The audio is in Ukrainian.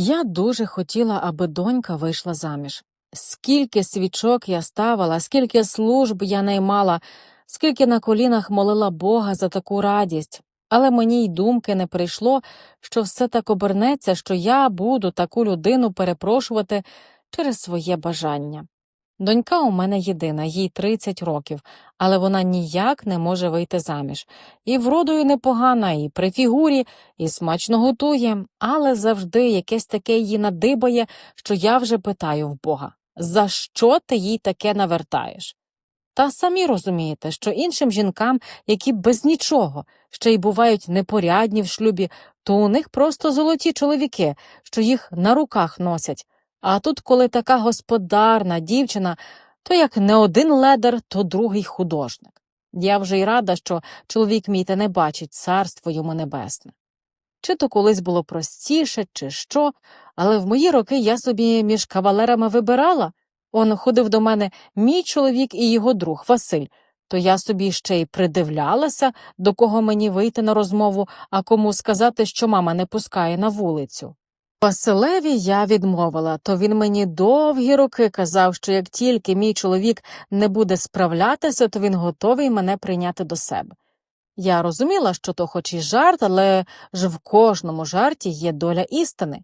Я дуже хотіла, аби донька вийшла заміж. Скільки свічок я ставила, скільки служб я наймала, скільки на колінах молила Бога за таку радість, але мені й думки не прийшло, що все так обернеться, що я буду таку людину перепрошувати через своє бажання. Донька у мене єдина, їй 30 років, але вона ніяк не може вийти заміж. І вродою непогана, і при фігурі, і смачно готує, але завжди якесь таке її надибає, що я вже питаю в Бога, за що ти їй таке навертаєш? Та самі розумієте, що іншим жінкам, які без нічого, ще й бувають непорядні в шлюбі, то у них просто золоті чоловіки, що їх на руках носять. А тут, коли така господарна дівчина, то як не один ледар, то другий художник. Я вже й рада, що чоловік мій те не бачить царство йому небесне. Чи то колись було простіше, чи що, але в мої роки я собі між кавалерами вибирала. Он ходив до мене мій чоловік і його друг Василь, то я собі ще й придивлялася, до кого мені вийти на розмову, а кому сказати, що мама не пускає на вулицю. Василеві я відмовила, то він мені довгі роки казав, що як тільки мій чоловік не буде справлятися, то він готовий мене прийняти до себе. Я розуміла, що то хоч і жарт, але ж в кожному жарті є доля істини.